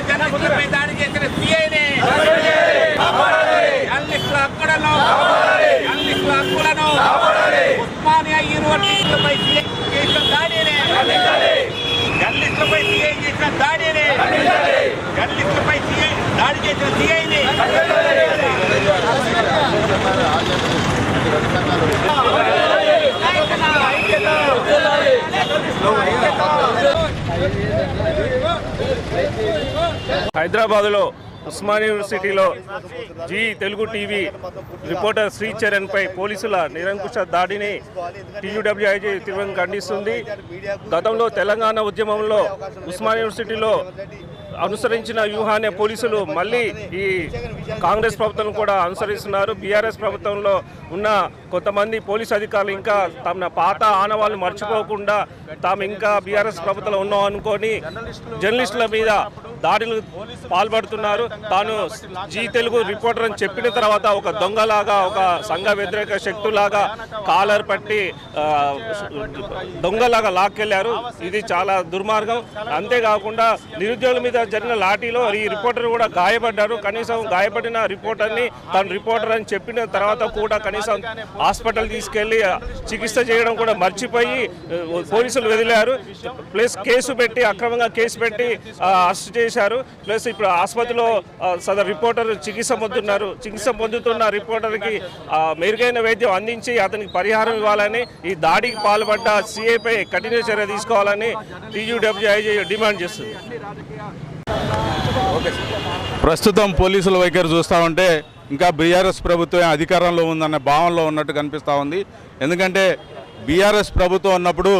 జర్నలిస్టులో జర్నలిస్టులపై దాడి చేసిన సిఐని జర్నలిస్టుల హక్కులను జర్నలిస్టుల హక్కులను ఉస్మానియా యూనివర్సిటీలపై సిఐ చేసిన దాడిని జర్నలిస్టులపై సిఐ చేసిన దాడిని జర్నలిస్టులపై సిఐ దాడి చేసిన సిఐని హైదరాబాద్లో ఉస్మాన్ యూనివర్సిటీలో G Telugu TV reporter Shri చరణ్పై పోలీసుల నిరంకుశ దాడిని టీయూడబ్ల్యూఐజీ తీవ్రంగా ఖండిస్తుంది. గతంలో తెలంగాణ ఉద్యమంలో ఉస్మానియా యూనివర్సిటీలో అనుసరించిన వ్యూహాన్ని పోలీసులు మళ్ళీ ఈ కాంగ్రెస్ ప్రభుత్వం కూడా అనుసరిస్తున్నారు. బీఆర్ఎస్ ప్రభుత్వంలో ఉన్న కొంతమంది పోలీసు అధికారులు ఇంకా తమ పాత ఆనవాళ్ళు మర్చిపోకుండా తాము ఇంకా బీఆర్ఎస్ ప్రభుత్వంలో ఉన్నాం అనుకొని జర్నలిస్టుల మీద దాడులు పాల్పడుతున్నారు. తాను జీ తెలుగు రిపోర్టర్ అని చెప్పిన తర్వాత ఒక దొంగలాగా ఒక సంఘ వ్యతిరేక శక్తులాగా కాలర్ పట్టి దొంగలాగా లాక్కెళ్ళారు. ఇది చాలా దుర్మార్గం. అంతేకాకుండా నిరుద్యోగుల మీద జరిగిన లాఠీలో ఈ రిపోర్టర్ కూడా గాయపడ్డారు. కనీసం గాయపడిన రిపోర్టర్ని తను రిపోర్టర్ అని చెప్పిన తర్వాత కూడా కనీసం హాస్పిటల్ తీసుకెళ్ళి చికిత్స చేయడం కూడా మర్చిపోయి పోలీసులు వదిలారు. ప్లస్ కేసు పెట్టి అక్రమంగా కేసు పెట్టి అరెస్ట్ చేసి చేశారు. ప్లస్ ఇప్పుడు ఆసుపత్రిలో సదర్ సదరు రిపోర్టర్ చికిత్స పొందుతున్నారు. చికిత్స పొందుతున్న రిపోర్టర్కి మెరుగైన వైద్యం అందించి అతనికి పరిహారం ఇవ్వాలని ఈ దాడికి పాల్పడ్డ సిఐపై కఠిన చర్య తీసుకోవాలని టీయూడబ్ల్యూఐజీ డిమాండ్ చేస్తుంది. ప్రస్తుతం పోలీసుల వైఖరి చూస్తూ ఉంటే ఇంకా బీఆర్ఎస్ ప్రభుత్వం అధికారంలో ఉందన్న భావనలో ఉన్నట్టు కనిపిస్తూ ఉంది. ఎందుకంటే బీఆర్ఎస్ ప్రభుత్వం ఉన్నప్పుడు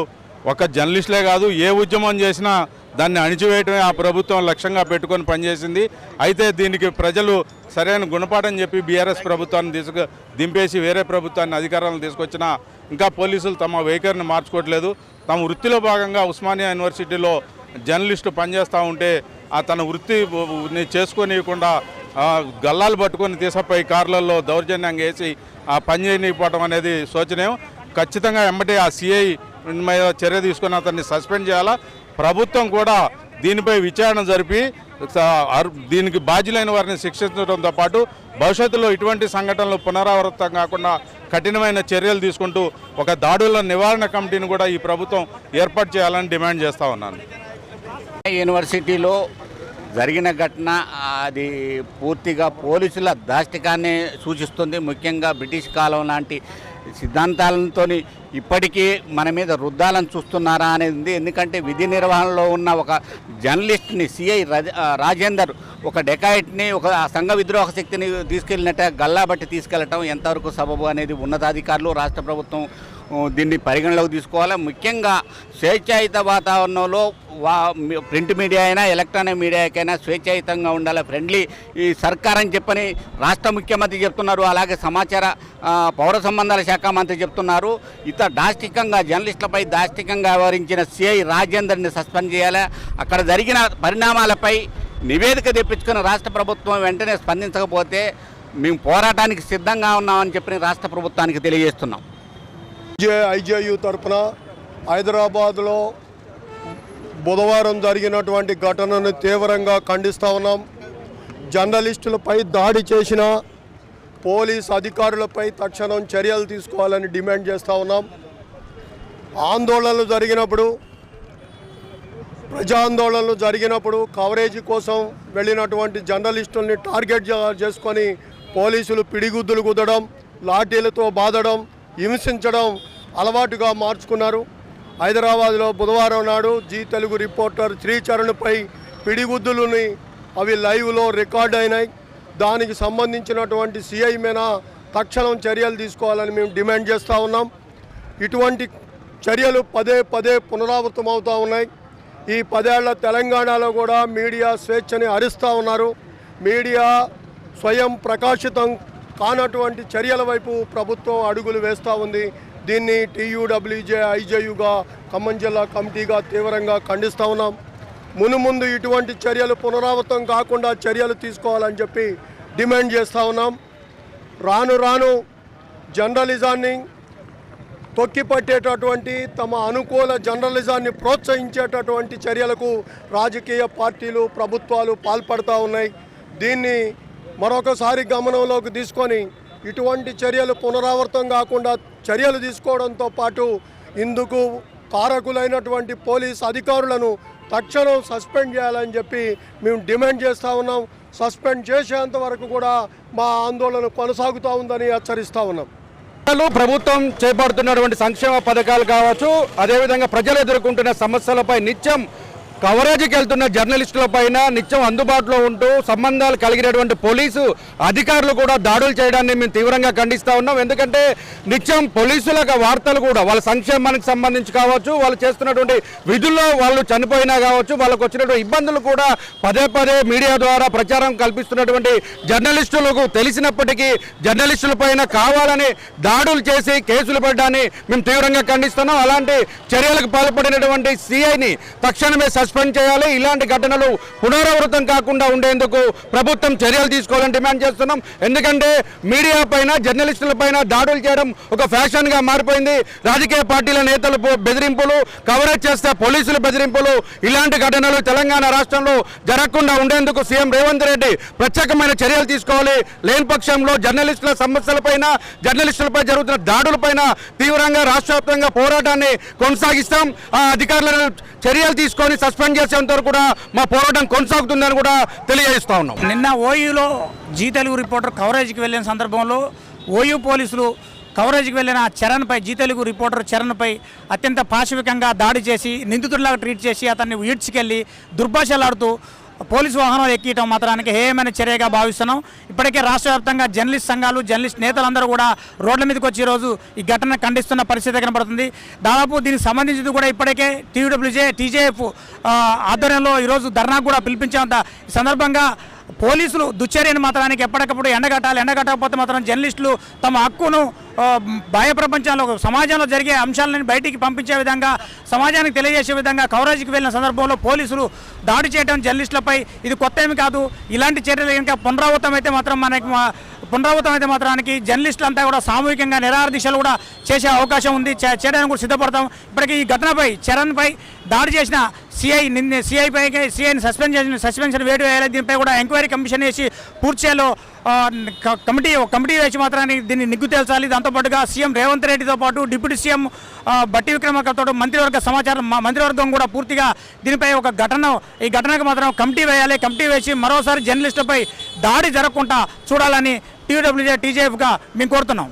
ఒక జర్నలిస్టులే కాదు ఏ ఉద్యమం చేసినా దాన్ని అణిచివేయటమే ఆ ప్రభుత్వం లక్ష్యంగా పెట్టుకొని పనిచేసింది. అయితే దీనికి ప్రజలు సరైన గుణపాఠం చెప్పి బీఆర్ఎస్ ప్రభుత్వాన్ని తీసుకు దింపేసి వేరే ప్రభుత్వాన్ని అధికారాలను తీసుకొచ్చినా ఇంకా పోలీసులు తమ వైఖరిని మార్చుకోవట్లేదు. తమ వృత్తిలో భాగంగా ఉస్మానియా యూనివర్సిటీలో జర్నలిస్టు పనిచేస్తూ ఉంటే ఆ తన వృత్తి చేసుకోనియకుండా గల్లాలు పట్టుకొని తీసుకుపోయి కార్లలో దౌర్జన్యంగా వేసి ఆ పని చేయకపోవడం అనేది శోచనీయం. ఖచ్చితంగా వెంబటే ఆ సిఐ మీద చర్య తీసుకొని అతన్ని సస్పెండ్ చేయాలా? ప్రభుత్వం కూడా దీనిపై విచారణ జరిపి దీనికి బాధ్యులైన వారిని శిక్షించడంతో పాటు భవిష్యత్తులో ఇటువంటి సంఘటనలు పునరావృతం కాకుండా కఠినమైన చర్యలు తీసుకుంటూ ఒక దాడుల నివారణ కమిటీని కూడా ఈ ప్రభుత్వం ఏర్పాటు చేయాలని డిమాండ్ చేస్తూ ఉన్నాను. యూనివర్సిటీలో జరిగిన ఘటన అది పూర్తిగా పోలీసుల దాష్టికాన్ని సూచిస్తుంది. ముఖ్యంగా బ్రిటిష్ కాలం లాంటి సిద్ధాంతాలతో ఇప్పటికీ మన మీద రుద్దాలని చూస్తున్నారా అనేది ఉంది ఎందుకంటే విధి నిర్వహణలో ఉన్న ఒక జర్నలిస్ట్ని సిఐ రాజేందర్ ఒక డెకాయిట్ని ఒక సంఘ విద్రోహ శక్తిని తీసుకెళ్ళినట్టే గల్లాబట్టి తీసుకెళ్ళటం ఎంతవరకు సబబు అనేది ఉన్నతాధికారులు రాష్ట్ర ప్రభుత్వం దీన్ని పరిగణలోకి తీసుకోవాలి. ముఖ్యంగా స్వేచ్ఛాయుత వాతావరణంలో వా ప్రింట్ మీడియా అయినా ఎలక్ట్రానిక్ మీడియాకైనా స్వేచ్ఛాయుతంగా ఉండాలి ఫ్రెండ్లీ ఈ సర్కార్ అని చెప్పని రాష్ట్ర ముఖ్యమంత్రి చెప్తున్నారు. అలాగే సమాచార పౌర సంబంధాల శాఖ శాఖ మంత్రి చెప్తున్నారు. ఇత దాష్టికంగా జర్నలిస్టులపై దాష్టికంగా వ్యవహరించిన సిఐ రాజేందర్ని సస్పెండ్ చేయాలి. అక్కడ జరిగిన పరిణామాలపై నివేదిక తెప్పించుకున్న రాష్ట్ర ప్రభుత్వం వెంటనే స్పందించకపోతే మేము పోరాటానికి సిద్ధంగా ఉన్నామని చెప్పి రాష్ట్ర ప్రభుత్వానికి తెలియజేస్తున్నాం. జే ఐజేయు తరఫున హైదరాబాద్లో బుధవారం జరిగినటువంటి ఘటనను తీవ్రంగా ఖండిస్తూ ఉన్నాం. జర్నలిస్టులపై దాడి చేసిన పోలీస్ అధికారులపై తక్షణం చర్యలు తీసుకోవాలని డిమాండ్ చేస్తూ ఉన్నాం. ఆందోళనలు జరిగినప్పుడు ప్రజాందోళనలు జరిగినప్పుడు కవరేజీ కోసం వెళ్ళినటువంటి జర్నలిస్టుల్ని టార్గెట్ చేసుకొని పోలీసులు పిడిగుద్దులు కుదడం లాఠీలతో బాధడం హింసించడం అలవాటుగా మార్చుకున్నారు. హైదరాబాద్లో బుధవారం నాడు జీ తెలుగు రిపోర్టర్ శ్రీచరణ్పై పిడిగుద్దులని అవి లైవ్లో రికార్డ్ అయినాయి. దానికి సంబంధించినటువంటి సిఐ మీద తక్షణం చర్యలు తీసుకోవాలని మేము డిమాండ్ చేస్తూ ఉన్నాం. ఇటువంటి చర్యలు పదే పదే పునరావృతం అవుతూ ఉన్నాయి. ఈ పదేళ్ళ తెలంగాణలో కూడా మీడియా స్వేచ్ఛని హరిస్తూ ఉన్నారు. మీడియా స్వయం ప్రకాశితం కానటువంటి చర్యల వైపు ప్రభుత్వం అడుగులు వేస్తూ ఉంది. దీన్ని టీయూడబ్ల్యూజే ఐజేయుగా ఖమ్మం జిల్లా కమిటీగా తీవ్రంగా ఖండిస్తూ ఉన్నాం. మునుముందు ఇటువంటి చర్యలు పునరావృతం కాకుండా చర్యలు తీసుకోవాలని చెప్పి డిమాండ్ చేస్తూ ఉన్నాం. రాను రాను జర్నలిజాన్ని తొక్కిపట్టేటటువంటి తమ అనుకూల జర్నలిజాన్ని ప్రోత్సహించేటటువంటి చర్యలకు రాజకీయ పార్టీలు ప్రభుత్వాలు పాల్పడతా ఉన్నాయి. దీన్ని మరొకసారి గమనంలోకి తీసుకొని ఇటువంటి చర్యలు పునరావృతం కాకుండా చర్యలు తీసుకోవడంతో పాటు ఇందుకు కారకులైనటువంటి పోలీస్ అధికారులను తక్షణం సస్పెండ్ చేయాలని చెప్పి మేము డిమాండ్ చేస్తూ ఉన్నాం. సస్పెండ్ చేసేంత వరకు కూడా మా ఆందోళన కొనసాగుతూ ఉందని హెచ్చరిస్తూ ఉన్నాం. ప్రభుత్వం చేపడుతున్నటువంటి సంక్షేమ పథకాలు కావచ్చు అదేవిధంగా ప్రజలు ఎదుర్కొంటున్న సమస్యలపై నిత్యం కవరేజ్కి వెళ్తున్న జర్నలిస్టుల పైన నిత్యం అందుబాటులో ఉంటూ సంబంధాలు కలిగినటువంటి పోలీసు అధికారులు కూడా దాడులు చేయడాన్ని మేము తీవ్రంగా ఖండిస్తూ ఉన్నాం. ఎందుకంటే నిత్యం పోలీసుల వార్తలు కూడా వాళ్ళ సంక్షేమానికి సంబంధించి కావచ్చు వాళ్ళు చేస్తున్నటువంటి విధుల్లో వాళ్ళు చనిపోయినా కావచ్చు వాళ్ళకు వచ్చినటువంటి ఇబ్బందులు కూడా పదే పదే మీడియా ద్వారా ప్రచారం కల్పిస్తున్నటువంటి జర్నలిస్టులకు తెలిసినప్పటికీ జర్నలిస్టుల పైన కావాలని దాడులు చేసి కేసులు పెట్టడాన్ని మేము తీవ్రంగా ఖండిస్తున్నాం. అలాంటి చర్యలకు పాల్పడినటువంటి సిఐని తక్షణమే సస్పెండ్ చేయాలి. ఇలాంటి ఘటనలు పునరావృతం కాకుండా ఉండేందుకు ప్రభుత్వం చర్యలు తీసుకోవాలని డిమాండ్ చేస్తున్నాం. ఎందుకంటే మీడియా పైన జర్నలిస్టుల పైన దాడులు చేయడం ఒక ఫ్యాషన్గా మారిపోయింది. రాజకీయ పార్టీల నేతలు బెదిరింపులు కవరేజ్ చేస్తే పోలీసుల బెదిరింపులు ఇలాంటి ఘటనలు తెలంగాణ రాష్ట్రంలో జరగకుండా ఉండేందుకు సీఎం రేవంత్ రెడ్డి ప్రత్యేకమైన చర్యలు తీసుకోవాలి. లేని పక్షంలో జర్నలిస్టుల సమస్యలపైన జర్నలిస్టులపై జరుగుతున్న దాడులపైన తీవ్రంగా రాష్ట్ర వ్యాప్తంగా పోరాటాన్ని కొనసాగిస్తాం. ఆ అధికారులను చర్యలు తీసుకొని సస్పెండ్ చేసేంత వరకు కూడా మా పోరాటం కొనసాగుతుందని కూడా తెలియజేస్తా ఉన్నాం. నిన్న ఓయూలో జీ తెలుగు రిపోర్టర్ కవరేజ్కి వెళ్ళిన సందర్భంలో ఓయూ పోలీసులు కవరేజ్కి వెళ్ళిన చరణ్పై జీ తెలుగు రిపోర్టర్ చరణ్పై అత్యంత పాశవికంగా దాడి చేసి నిందితుడిలాగా ట్రీట్ చేసి అతన్ని ఈడ్చుకెళ్ళి దుర్భాషలాడుతూ పోలీసు వాహనాలు ఎక్కియటం మాత్రానికి హేయమైన చర్యగా భావిస్తున్నాం. ఇప్పటికే రాష్ట్ర వ్యాప్తంగా జర్నలిస్ట్ సంఘాలు జర్నలిస్ట్ నేతలందరూ కూడా రోడ్ల మీదకి వచ్చి ఈరోజు ఈ ఘటన ఖండిస్తున్న పరిస్థితి కనబడుతుంది. దాదాపు దీనికి సంబంధించింది కూడా ఇప్పటికే టీడబ్ల్యూజే టీజేఎఫ్ ఆధ్వర్యంలో ఈరోజు ధర్నాకు కూడా పిలిపించేంత సందర్భంగా పోలీసులు దుశ్చర్యను మాత్రానికి ఎప్పటికప్పుడు ఎండగట్టాలి ఎండగట్టకపోతే మాత్రం జర్నలిస్టులు తమ హక్కును బాహ్య ప్రపంచంలో సమాజంలో జరిగే అంశాలను బయటికి పంపించే విధంగా సమాజానికి తెలియజేసే విధంగా కవరేజ్కి వెళ్ళిన సందర్భంలో పోలీసులు దాడి చేయడం జర్నలిస్టులపై ఇది కొత్త ఏమి కాదు. ఇలాంటి చర్యలు ఇంకా పునరావృతం అయితే మాత్రం మనకి పునరావృతం అయితే మాత్రానికి జర్నలిస్టులు అంతా కూడా సామూహికంగా నిరాహార దీక్షలు కూడా చేసే అవకాశం ఉంది. చేయడానికి కూడా సిద్ధపడతాం. ఇప్పటికీ ఈ ఘటనపై చరణ్పై దాడి చేసిన సిఐ నిన్న సిఐపై సిఐని సస్పెండ్ చేసిన సస్పెన్షన్ వేటు వేయాలి. దీనిపై కూడా ఎంక్వైరీ కమిషన్ వేసి పూర్తి చేయాలో కమిటీ కమిటీ వేసి మాత్రాన్ని దీన్ని నిగ్గు తేల్చాలి. దాంతోపాటుగా సీఎం రేవంత్ రెడ్డితో పాటు డిప్యూటీ సీఎం బట్టి విక్రమార్కతో మంత్రివర్గ సమాచారం మా మంత్రివర్గం కూడా పూర్తిగా దీనిపై ఒక ఘటన ఈ ఘటనకు మాత్రం కమిటీ వేయాలి. కమిటీ వేసి మరోసారి జర్నలిస్టులపై దాడి జరగకుండా చూడాలని టీడబ్ల్యూజే టీజేఎఫ్గా మేము కోరుతున్నాం.